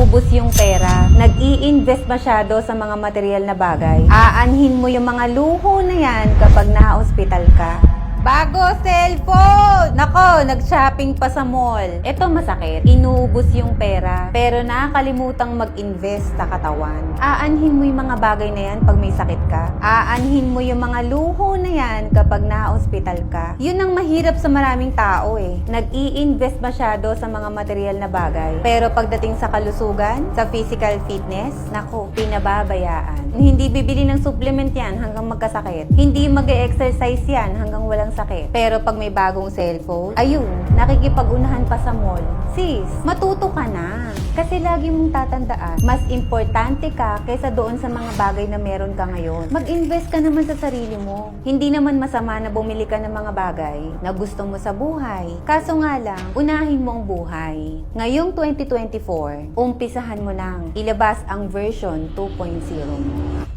inuubos yung pera, nag-i-invest masyado sa mga material na bagay, aanhin mo yung mga luho na yan kapag na-hospital ka. Bago cellphone! Nag-shopping pa sa mall. Ito masakit. Inuubos yung pera, pero nakakalimutang mag-invest sa katawan. Aanhin mo yung mga bagay na yan pag may sakit ka. Aanhin mo yung mga luho na yan kapag na-hospital ka. Yun ang mahirap sa maraming tao eh. Nag-i-invest masyado sa mga material na bagay. Pero pagdating sa kalusugan, sa physical fitness, nako, pinababayaan. Hindi bibili ng supplement yan hanggang magkasakit. Hindi mag-exercise yan hanggang walang sakit. Pero pag may bagong cellphone, ayun, nakikipag-unahan pa sa mall. Sis, matuto ka na. Kasi lagi mong tatandaan, mas importante ka kaysa doon sa mga bagay na meron ka ngayon. Mag-invest ka naman sa sarili mo. Hindi naman masama na bumili ka ng mga bagay na gusto mo sa buhay. Kaso nga lang, unahin mo ang buhay. Ngayong 2024, umpisahan mo nang ilabas ang version 2.0 mo.